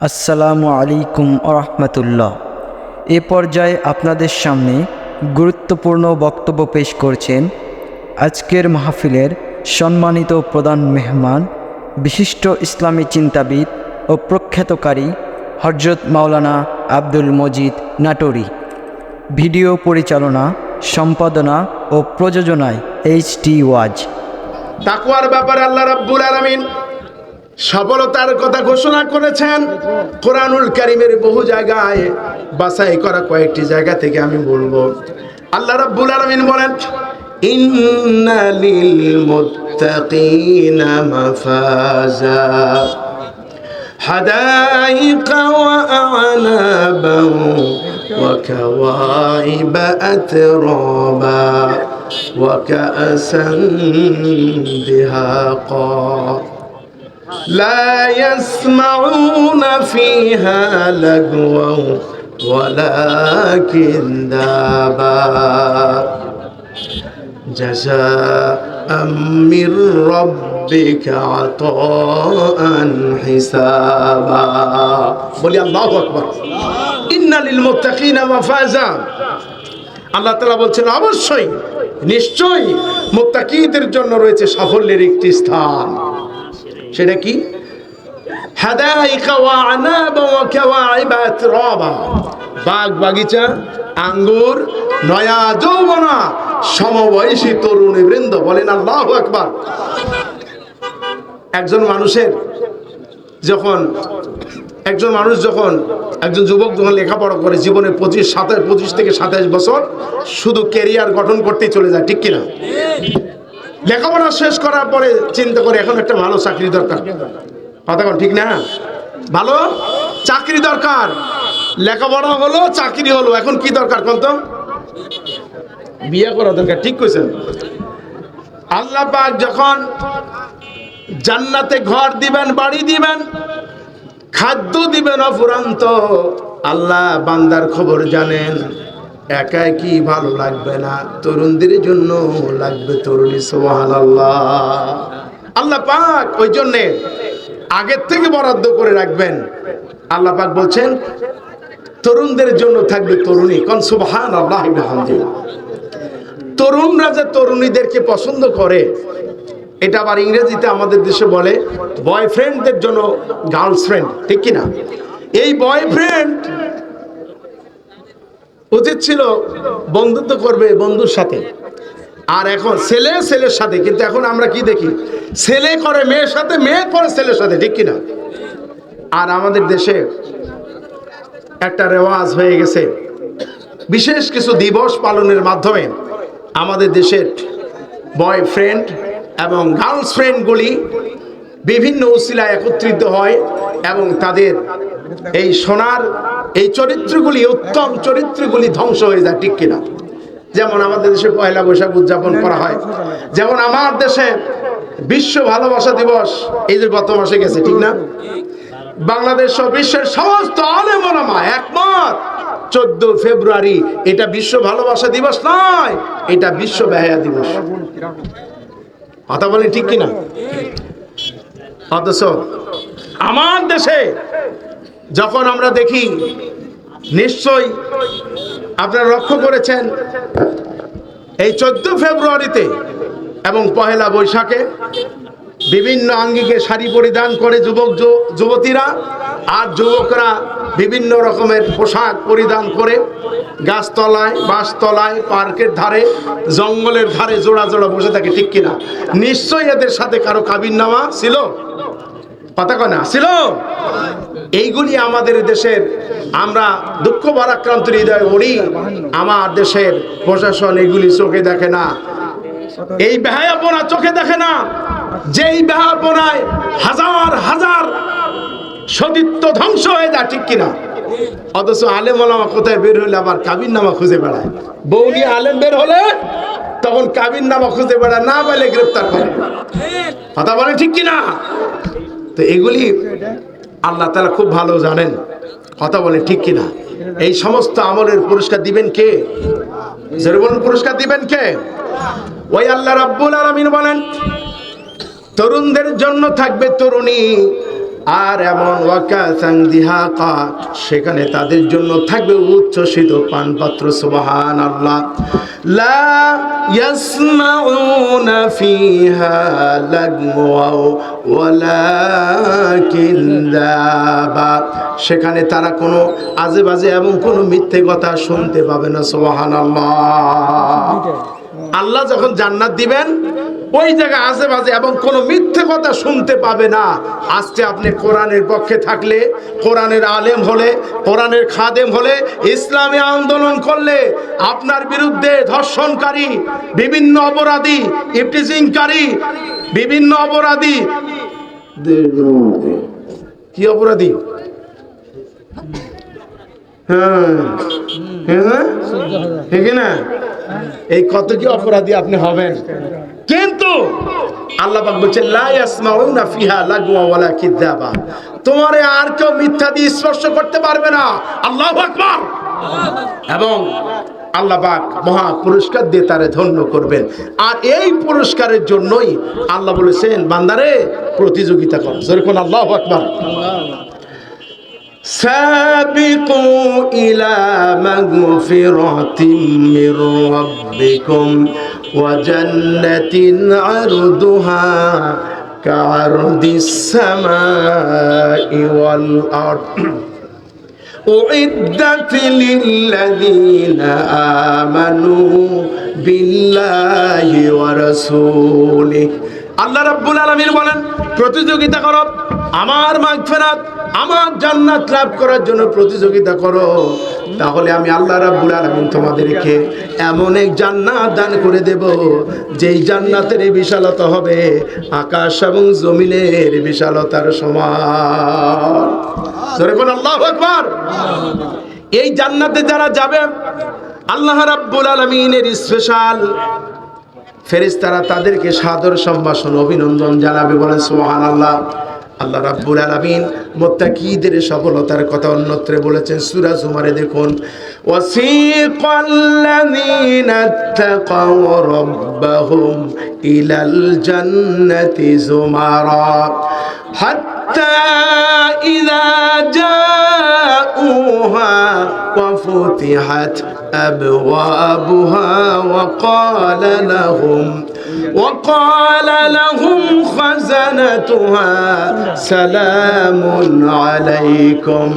আসসালামু আলাইকুম আরহামতুল্লাহ এ পর্যায়ে আপনাদের সামনে গুরুত্বপূর্ণ বক্তব্য পেশ করছেন আজকের মাহফিলের সম্মানিত প্রধান মেহমান, বিশিষ্ট ইসলামী চিন্তাবিদ ও প্রখ্যাতকারী হজরত মাওলানা আব্দুল মজিদ নাটোরি। ভিডিও পরিচালনা, সম্পাদনা ও প্রযোজনায় এইচ টি ওয়াজ ব্যাপারে আল্লাহ রাব্বুল আলামিন সফলতার কথা ঘোষণা করেছেন কোরআনুল কারিমের বহু জায়গায় বাছাই করা কয়েকটি জায়গা থেকে আমি বলবো আল্লাহ রাব্বুল আলামিন বলেন ইন্না লিল মুত্তাকিনা মাফাজা حدائق وأعنابا وكواعب أترابا وكأسا دهاقا لا يسمعون فيها لغوا ولا كذابا جزاء من ربك عطاء حسابا বলি আল্লাহু আকবার ইন্না লিল মুত্তাকিনা মাফাজা আল্লাহ তাআলা বলছেন অবশ্যই নিশ্চয়ই মুত্তাকিদের জন্য রয়েছে সাফল্যের একটি স্থান সেটা কি? বাগিচা, আঙ্গুর, নয়া সমবয়সী আকবার। একজন মানুষের যখন, একজন মানুষ যখন একজন যুবক যখন লেখাপড়া করে জীবনে পঁচিশ, সাতাশ, পঁচিশ থেকে সাতাশ বছর, শুধু ক্যারিয়ার গঠন করতেই চলে যায়, ঠিক কিনা? লেখাপড়া শেষ করার পরে চিন্তা করে এখন একটা ভালো চাকরি দরকার। কথা ঠিক না? ভালো? চাকরি দরকার। লেখাপড়া হলো, চাকরি হলো। এখন কি দরকার কোন তো? বিয়ে করা দরকার, ঠিক কইছেন। আল্লাহ পাক যখন জান্নাতে ঘর দিবেন, বাড়ি দিবেন, খাদ্য দিবেন অফুরান্ত, আল্লাহ বান্দার খবর জানেন। একাই কি ভালো লাগবে না? তরুণদের জন্য লাগবে তরুণী সোহান আল্লাহ আল্লাহ পাক ওই জন্যে আগের থেকে বরাদ্দ করে রাখবেন। আল্লাহ পাক বলছেন, তরুণদের জন্য থাকবে তরুণী। কন সুবহান আল্লাহ তরুণরা যে তরুণীদেরকে পছন্দ করে, এটা আবার ইংরেজিতে আমাদের দেশে বলে বয়ফ্রেন্ডদের জন্য গার্লফ্রেন্ড ঠিক কি না এই বয়ফ্রেন্ড উচিত ছিল বন্ধুত্ব করবে বন্ধুর সাথে। আর এখন ছেলে ছেলের সাথে, কিন্তু এখন আমরা কি দেখি? ছেলে করে মেয়ের সাথে, মেয়ে করে ছেলের সাথে, ঠিক কিনা? আর আমাদের দেশে একটা রেওয়াজ হয়ে গেছে। বিশেষ কিছু দিবস পালনের মাধ্যমে আমাদের দেশের বয়ফ্রেন্ড এবং গার্লফ্রেন্ডগুলি বিভিন্ন উসিলায় একত্রিত হয় এবং তাদের এই সোনার এই চরিত্রগুলি, উত্তম চরিত্রগুলি ধ্বংস হয়ে যায়, ঠিক কিনা? যেমন আমাদের দেশে পয়লা বৈশাখ উদযাপন করা হয়। যেমন আমার দেশে বিশ্ব ভালোবাসা দিবস, এই যে গত মাসে গেছে, ঠিক না? বাংলাদেশ বিশ্বের সমস্ত আলেমা একমত, চোদ্দ ফেব্রুয়ারি এটা বিশ্ব ভালোবাসা দিবস নয়, এটা বিশ্ব বেহায়া দিবস। কথা বলেন ঠিক কিনা? অথচ আমার দেশে যখন আমরা দেখি, নিশ্চয়ই আপনারা লক্ষ্য করেছেন, এই চোদ্দ ফেব্রুয়ারিতে এবং পহেলা বৈশাখে বিভিন্ন আঙ্গিকে শাড়ি পরিধান করে যুবক যুবতীরা আর যুবকরা বিভিন্ন রকমের পোশাক পরিধান করে গাছতলায় বাঁশতলায় পার্কের ধারে, জঙ্গলের ধারে জোড়া জোড়া বসে থাকে, ঠিক কিনা? নিশ্চয়ই এদের সাথে কারও কাবির নামা ছিল? কথা কয় না, ছিল? এইগুলি আমাদের দেশের, আমরা দুঃখ ভারাক্রান্ত হৃদয় করি আমার দেশের প্রশাসন এগুলি চোখে দেখে না। এই বেহায়াপনা চোখে দেখে না, যেই বেহায়াপনায় হাজার হাজার সতীত্ব ধ্বংস হয়ে যায়, ঠিক কিনা? অথচ আলেম ওলামা কোথায় বের হলে আবার কাবির নামা খুঁজে বেড়ায়? বউ নিয়ে আলেম বের হলে তখন কাবির নামা খুঁজে বেড়ায়, না পেলে গ্রেপ্তার করে। কথা বলে ঠিক কিনা? তো এগুলি আল্লাহ তালা খুব ভালো জানেন। কথা বলে ঠিক কিনা? এই সমস্ত আমলের পুরস্কার দিবেন কে? জোরে বলুন, পুরস্কার দিবেন কে? ওই আল্লাহ রাব্বুল আলমিন বলেন, তরুণদের জন্য থাকবে তরুণী আর এমন ওয়াকাসাং দিহাকা সেখানে তাদের জন্য থাকবে উচ্ছ্বসিত পানপাত্র সুবহান আল্লাহ লা ইয়াসমাউনা ফিহা লাগওয়া ওয়ালা কিল্লাবা সেখানে তারা কোনো আজে বাজে এবং কোনো মিথ্যে কথা শুনতে পাবে না সুবহান আল্লাহ যখন জান্নাত দিবেন ওই জায়গায় বাজে এবং কোনো মিথ্যে কথা শুনতে পাবে না। আজকে আপনি কোরআনের পক্ষে থাকলে, কোরআনের আলেম হলে, কোরআনের খাদেম হলে, ইসলামী আন্দোলন করলে, আপনার বিরুদ্ধে ধর্ষণকারী, বিভিন্ন অপরাধী ইফটিজিংকারী বিভিন্ন অপরাধী, কি অপরাধী? হ্যাঁ হ্যাঁ ঠিক না? এই কত কি অপরাধী আপনি হবেন? কিন্তু আল্লাহ পাক বলছে লা ফিহা ওয়ালা কিযাবা তোমারে আর কেউ মিথ্যা দিয়ে স্পর্শ করতে পারবে না। আল্লাহু আকবার। এবং আল্লাহ পাক মহা পুরস্কার দিয়ে তারে ধন্য করবেন। আর এই পুরস্কারের জন্যই আল্লাহ বলেছেন, বান্দারে, প্রতিযোগিতা কর। যেরকম আল্লাহু আকবার। سابقوا إلى مغفرة من ربكم وجنة عرضها كعرض السماء والأرض أعدت للذين آمنوا بالله ورسوله আল্লাহ রাব্বুল আলামিন বলেন প্রতিযোগিতা করো আমার মাগফিরাত আমার জান্নাত লাভ করার জন্য প্রতিযোগিতা করো। তাহলে আমি আল্লাহ রাব্বুল আলামিন তোমাদেরকে এমন এক জান্নাত দান করে দেব, যেই জান্নাতের বিশালতা হবে আকাশ এবং জমিনের বিশালতার সমান। কোন আল্লাহু আকবার। এই জান্নাতে যারা যাবে, আল্লাহ রাব্বুল আলামিনের স্পেশাল ফেরেশতারা তাদেরকে সাদর সম্ভাষণ, অভিনন্দন জানাবে, বলেন সুবহানাল্লাহ। আল্লাহ রাব্বুল আলামিন মুত্তাকিদের সফলতার কথা অন্যত্রে বলেছেন সূরা জুমারে দেখুন ওয়াসিকাল্লাযীনা ইত্তাকাও রাব্বাহুম ইলাল জান্নাতি জুমারা হাত্তা ইযা জাউহা وفتحت أبوابها وقال لهم وقال لهم خزنتها سلام عليكم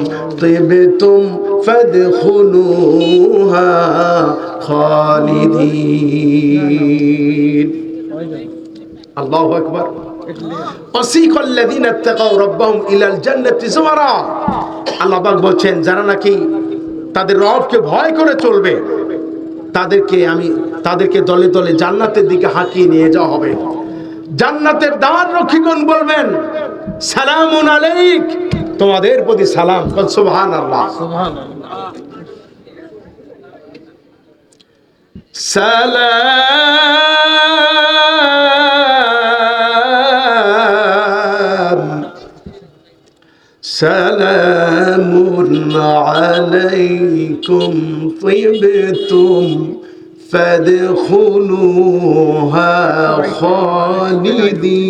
طبتم فادخلوها خالدين الله أكبر وسيق الذين اتقوا ربهم إلى الجنة زمرا আল্লাহ পাক বলছেন যারা নাকি তাদের রবকে ভয় করে চলবে তাদেরকে আমি, তাদেরকে দলে দলে জান্নাতের দিকে হাঁকিয়ে নিয়ে যাওয়া হবে। জান্নাতের দ্বার রক্ষীগণ বলবেন সালাম আলাইক। তোমাদের প্রতি সালাম সুবহান আল্লাহ সালাম, সালামুন আলাইকুম, তিবতুম। فادخلوها خالدين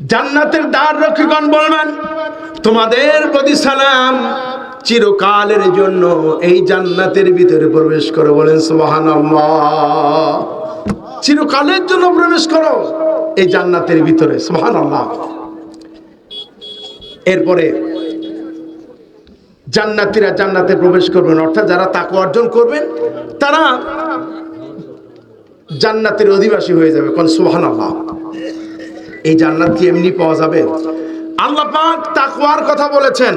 জান্নাতের দ্বার রক্ষীগণ বলবেন তোমাদের প্রতি সালাম চিরকালের জন্য এই জান্নাতের ভিতরে প্রবেশ করে বলেন সুবহানাল্লাহ চিরকালের জন্য প্রবেশ করো এই জান্নাতের ভিতরে সুবহান আল্লাহ এরপরে জান্নাতীরা জান্নাতে প্রবেশ করবেন। অর্থাৎ যারা তাকে অর্জন করবেন, তারা জান্নাতের অধিবাসী হয়ে যাবে। কোন সুবহান আল্লাহ এই জান্নাত কি এমনি পাওয়া যাবে? আল্লাহ পাক তাকওয়ার কথা বলেছেন।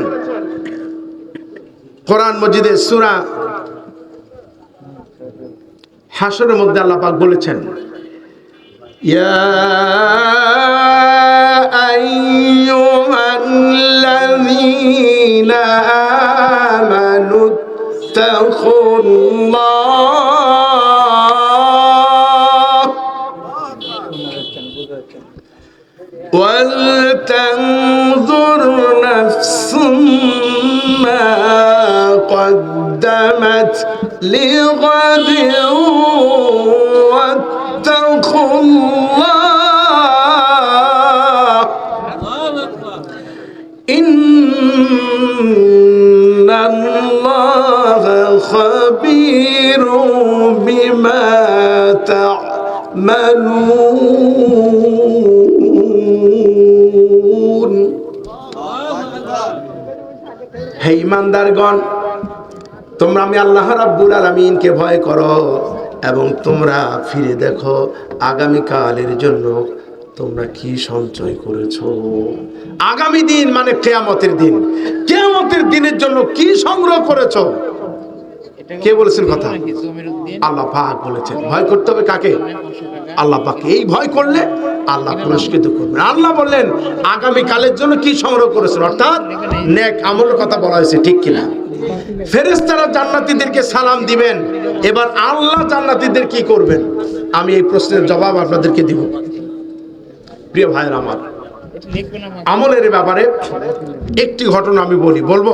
কোরআন মজিদের সূরা হাসরের মধ্যে আল্লাহ পাক বলেছেন يا أيها الذين آمنوا اتقوا الله ولتنظر نفس ما قدمت لغد تعملون হে ইমানদারগণ তোমরা আমি আল্লাহ রাব্বুল আলামিনকে ভয় করো এবং তোমরা ফিরে দেখো আগামীকালের জন্য তোমরা কি সঞ্চয় করেছো আগামী দিন মানে কেয়ামতের দিন কেয়ামতের দিনের জন্য কি সংগ্রহ করেছো কে বলেছেন কথা আল্লাহ পাক বলেছেন ভয় করতে হবে কাকে আল্লাহ পাককে এই ভয় করলে আল্লাহ পুরস্কৃত করবেন আল্লাহ বললেন আগামী কালের জন্য কি সংগ্রহ করেছেন? অর্থাৎ নেক আমলের কথা বলা হয়েছে, ঠিক কিনা? ফেরেশতারা জান্নাতীদেরকে সালাম দিবেন। এবার আল্লাহ জান্নাতিদের কি করবেন? আমি এই প্রশ্নের জবাব আপনাদেরকে দিব। প্রিয় ভাইয়ের আমার, আমলের ব্যাপারে একটি ঘটনা আমি বলি, বলব।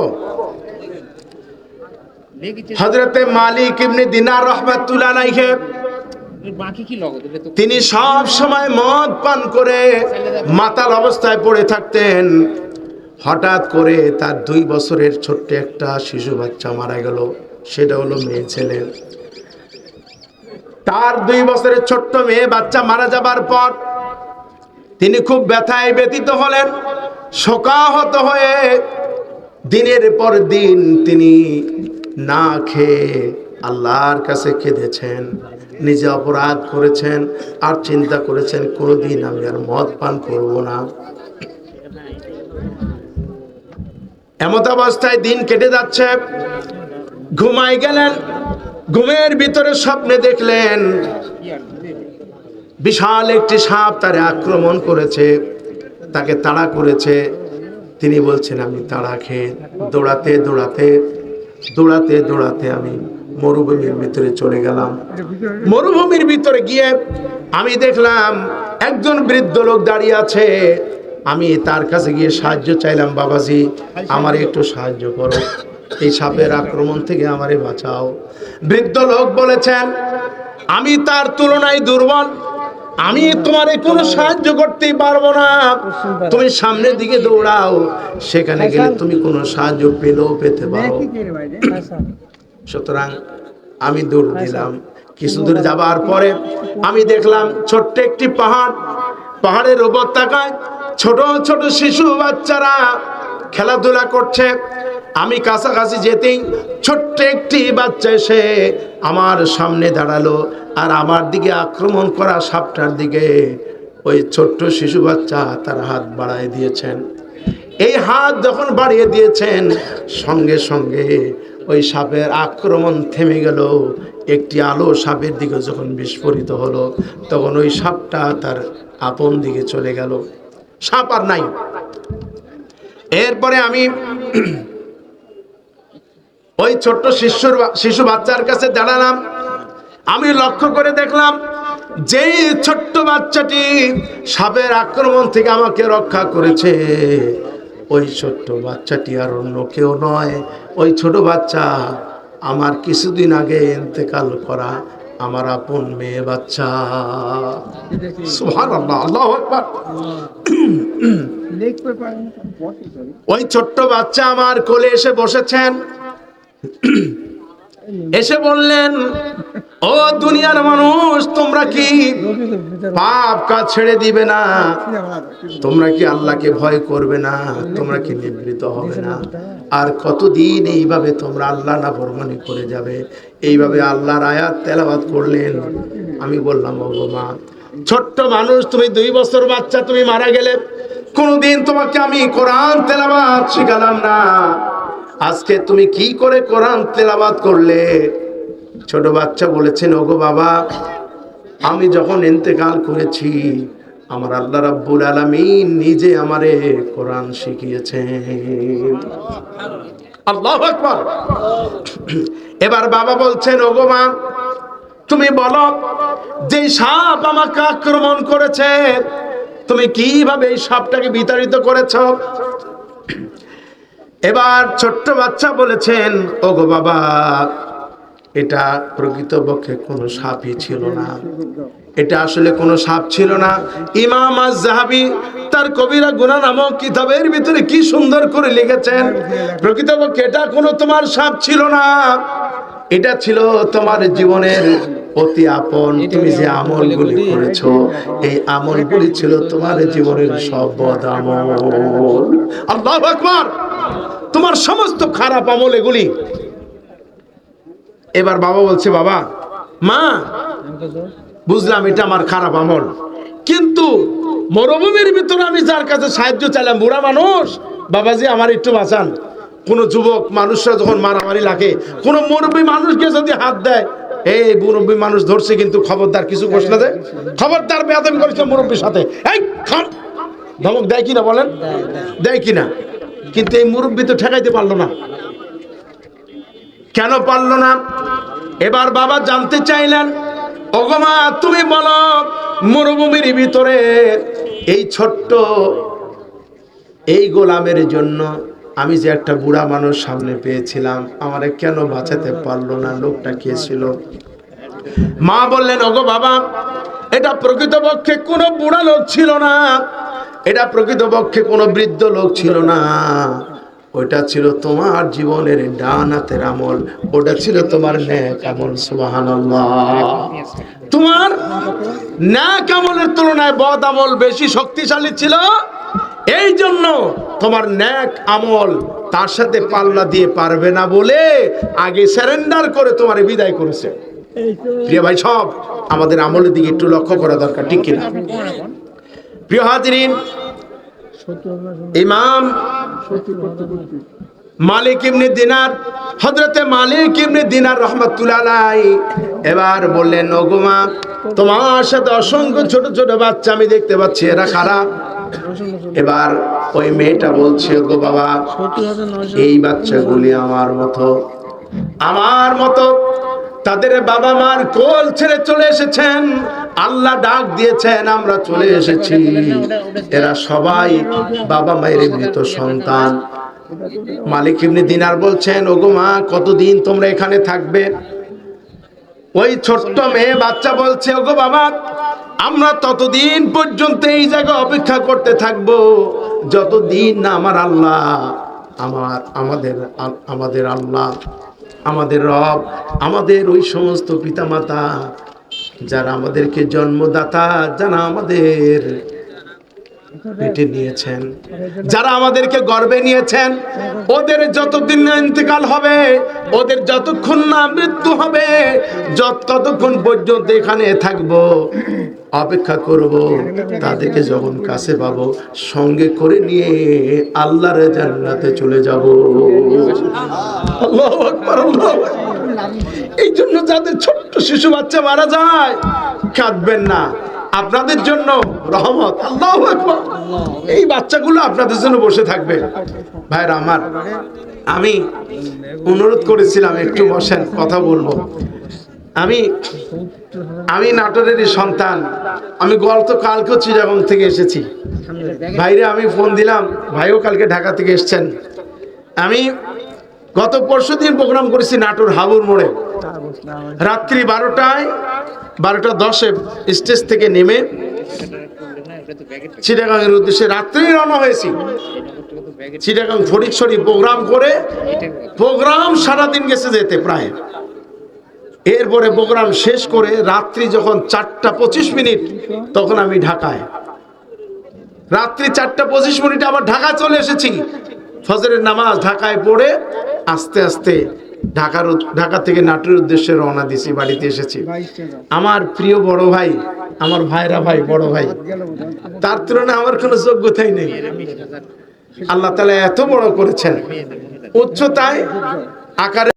হজরতে মালিক ইবনে দিনার রহমাতুল্লাহ তিনি সব সময় মদ পান করে মাতাল অবস্থায় পড়ে থাকতেন। হঠাৎ করে তার দুই বছরের ছোট্ট একটা শিশু বাচ্চা মারা গেল। সেটা হলো মেয়ে ছেলে। তার দুই বছরের ছোট্ট মেয়ে বাচ্চা মারা যাবার পর তিনি খুব ব্যথায় ব্যতীত হলেন। শোকাহত হয়ে দিনের পর দিন তিনি না খেয়ে আল্লাহর কাছে কেঁদেছেন। নিজে অপরাধ করেছেন আর চিন্তা করেছেন, কোনোদিন আমি আর মদ পান করব না। এমত অবস্থায় দিন কেটে যাচ্ছে। ঘুমাই গেলেন, ঘুমের ভিতরে স্বপ্নে দেখলেন, বিশাল একটি সাপ তারে আক্রমণ করেছে, তাকে তাড়া করেছে। তিনি বলছেন, আমি তাড়া খেয়ে দৌড়াতে দৌড়াতে দৌড়াতে দৌড়াতে আমি মরুভূমির ভিতরে চলে গেলাম। মরুভূমির ভিতরে গিয়ে আমি দেখলাম একজন বৃদ্ধ লোক দাঁড়িয়ে আছে। আমি তার কাছে গিয়ে সাহায্য চাইলাম, বাবাজি, আমার একটু সাহায্য করো। এই সাপের আক্রমণ থেকে আমারে বাঁচাও। বৃদ্ধ লোক বলেছেন, আমি তার তুলনায় দুর্বল। আমি তোমারে কোনো সাহায্য করতেই পারব না। তুমি সামনের দিকে দৌড়াও। সেখানে গেলে তুমি কোনো সাহায্য পেলেও পেতে পারো। সুতরাং আমি দৌড় দিলাম। কিছু দূরে যাবার পরে আমি দেখলাম ছোট্ট একটি পাহাড়। পাহাড়ের উপত্যকায় ছোট ছোট শিশু বাচ্চারা খেলাধুলা করছে। আমি কাছাকাছি যেতেই ছোট্ট একটি বাচ্চা এসে আমার সামনে দাঁড়াল আর আমার দিকে আক্রমণ করা সাপটার দিকে ওই ছোট্ট শিশু বাচ্চা তার হাত বাড়ায় দিয়েছেন। এই হাত যখন বাড়িয়ে দিয়েছেন সঙ্গে সঙ্গে ওই সাপের আক্রমণ থেমে গেল। একটি আলো সাপের দিকে যখন বিস্ফোরিত হলো, তখন ওই সাপটা তার আপন দিকে চলে গেল। সাপ আর নাই। এরপরে আমি ওই ছোট্ট শিশুর শিশু বাচ্চার কাছে দাঁড়ালাম। আমি লক্ষ্য করে দেখলাম, যেই ছোট্ট বাচ্চাটি সাপের আক্রমণ থেকে আমাকে রক্ষা করেছে ওই ছোট্ট বাচ্চাটি আর অন্য কেউ নয়। ওই ছোট বাচ্চা আমার কিছুদিন আগে ইন্তেকাল করা আমার আপন মেয়ে বাচ্চা। আল্লাহু ওই ছোট্ট বাচ্চা আমার কোলে এসে বসেছেন। এসে বললেন, ও দুনিয়ার মানুষ, তোমরা কি পাপ কাজ ছেড়ে দিবে না? তোমরা কি আল্লাহকে ভয় করবে না? তোমরা কি নিবৃত হবে না? আর কতদিন এইভাবে তোমরা আল্লাহ না বরমানি করে যাবে? এইভাবে আল্লাহর আয়াত তেলাবাদ করলেন। আমি বললাম ও মা, ছোট্ট মানুষ, তুমি দুই বছর বাচ্চা, তুমি মারা গেলে কোনোদিন তোমাকে আমি কোরআন তেলাবাদ শিখালাম না। আজকে তুমি কি করে কোরআন তেলাবাদ করলে? ছোট বাচ্চা বলেছেন, ওগো বাবা, আমি যখন ইন্তেকাল করেছি, আমার আল্লাহ রাব্বুল আলামিন নিজে আমারে কোরআন শিখিয়েছেন। আল্লাহু আকবার। এবার বাবা বলছেন, ওগো মা, তুমি বলো যে সাপ আমাকে আক্রমণ করেছে, তুমি কীভাবে এই সাপটাকে বিতাড়িত করেছ? এবার ছোট্ট বাচ্চা বলেছেন, ওগো বাবা, এটা প্রকৃতপক্ষে কোনো সাপই ছিল না। এটা আসলে কোনো সাপ ছিল না। ইমাম জাহাবি তার কবিরা গুনা নামক কিতাবের ভিতরে কি সুন্দর করে লিখেছেন, প্রকৃতপক্ষে এটা কোনো তোমার সাপ ছিল না। এটা ছিল তোমার জীবনের অতি আপন। তুমি যে আমলগুলি করেছ, এই আমলগুলি ছিল তোমার জীবনের সব আমল। আল্লাহ আকবার! তোমার সমস্ত খারাপ আমল এগুলি। এবার বাবা বলছে, বাবা, মা, বুঝলাম এটা আমার খারাপ আমল। কিন্তু মরুভূমির ভিতরে আমি যার কাছে সাহায্য চাইলাম, বুড়া মানুষ, বাবাজি আমার একটু বাঁচান। কোন যুবক, মানুষরা যখন মারামারি লাগে, কোন মুরব্বী মানুষকে যদি হাত দেয়, এই মুরব্বী মানুষ ধরছে কিন্তু খবরদার কিছু না দেয় খবরদার বেয়াদবি করেছে মুরব্বীর সাথে। এই ধমক দেয় কিনা বলেন? দেয় কিনা? কিন্তু এই মুরব্বী তো ঠেকাইতে পারল না। কেন পারল না? এবার বাবা জানতে চাইলেন ওগমা তুমি বলো, মরুভূমির ভিতরে এই ছোট্ট এই গোলামের জন্য আমি যে একটা বুড়া মানুষ সামনে পেয়েছিলাম, আমারে কেন বাঁচাতে পারল না? লোকটা কে ছিল? মা বললেন, ওগো বাবা, এটা প্রকৃতপক্ষে কোনো বুড়া লোক ছিল না। এটা প্রকৃতপক্ষে কোনো বৃদ্ধ লোক ছিল না। ওইটা ছিল তোমার জীবনের ডান হাতের আমল। ওটা ছিল তোমার ন্যাক আমল, সুবহানাল্লাহ। তোমার ন্যাক আমলের তুলনায় বদ আমল বেশি শক্তিশালী ছিল। এই জন্য তোমার ন্যাক আমল তার সাথে পাল্লা দিয়ে পারবে না বলে আগে স্যারেন্ডার করে তোমার বিদায় করেছে। প্রিয় ভাই, সব আমাদের আমলের দিকে একটু লক্ষ্য করা দরকার, ঠিক কিনা? প্রিয় ইমাম মালিক ইবনে দিনার হজরতে মালিক ইবনে দিনার রহমতুল্লাহ এবার বললেন ওগোমা তোমার সাথে অসংখ্য ছোট ছোট বাচ্চা আমি দেখতে পাচ্ছি, এরা খারাপ এবার ওই মেয়েটা বলছে গো বাবা, এই বাচ্চাগুলি আমার মতো আমার মতো তাদের বাবা মার কোল ছেড়ে চলে এসেছেন। আল্লাহ ডাক দিয়েছেন, আমরা চলে এসেছি। এরা সবাই বাবা মায়ের মৃত সন্তান। মালিক ইবনে দিনার বলছেন, ওগো মা, কতদিন তোমরা এখানে থাকবে? ওই ছোট্ট মেয়ে বাচ্চা বলছে, ওগো বাবা, আমরা ততদিন পর্যন্ত এই জায়গায় অপেক্ষা করতে থাকব। যতদিন না আমার আল্লাহ, আমার, আমাদের আমাদের আল্লাহ আমাদের রব আমাদের ওই সমস্ত পিতামাতা যারা আমাদেরকে জন্মদাতা যারা আমাদের পেটে নিয়েছেন। যারা আমাদেরকে গর্বে নিয়েছেন, ওদের যতদিন না ইন্তেকাল হবে, ওদের যতক্ষণ না মৃত্যু হবে, যত ততক্ষণ পর্যন্ত এখানে থাকব, অপেক্ষা করব, তাদেরকে যখন কাছে পাবো, সঙ্গে করে নিয়ে আল্লাহর জান্নাতে চলে যাব। আল্লাহু আকবার আল্লাহু আকবার। এই জন্য যাদের ছোট্ট শিশু বাচ্চা মারা যায়, কাঁদবেন না। আপনাদের জন্য রহমত। আল্লাহ এই বাচ্চাগুলো আপনাদের জন্য বসে থাকবে। ভাইরা আমার, আমি অনুরোধ করেছিলাম, একটু বসেন, কথা বলব। আমি আমি নাটোরেরই সন্তান। আমি গত কালকেও চিরাগং থেকে এসেছি। ভাইরে, আমি ফোন দিলাম, ভাইও কালকে ঢাকা থেকে এসছেন। আমি গত পরশু দিন প্রোগ্রাম করেছি নাটোর হাবুর মোড়ে। রাত্রি বারোটায় বারোটা দশে স্টেজ থেকে নেমে চিটাগাংয়ের উদ্দেশ্যে রাত্রি রওনা হয়েছি। চিটাগাং ফটিকছড়ি প্রোগ্রাম করে প্রোগ্রাম সারাদিন গেছে যেতে প্রায়। এরপরে প্রোগ্রাম শেষ করে রাত্রি যখন চারটা পঁচিশ মিনিট, তখন আমি ঢাকায়। রাত্রি চারটা পঁচিশ মিনিটে আবার ঢাকা চলে এসেছি। ফজরের নামাজ ঢাকায় পড়ে আস্তে আস্তে ঢাকার ঢাকা থেকে নাটোর উদ্দেশ্যে রওনা দিছি বাড়িতে এসেছি। আমার প্রিয় বড় ভাই, আমার ভাইরা ভাই, বড় ভাই, তার তুলনায় আমার কোনো যোগ্যতাই নেই। আল্লাহ তালা এত বড় করেছেন। উচ্চতায়, আকারে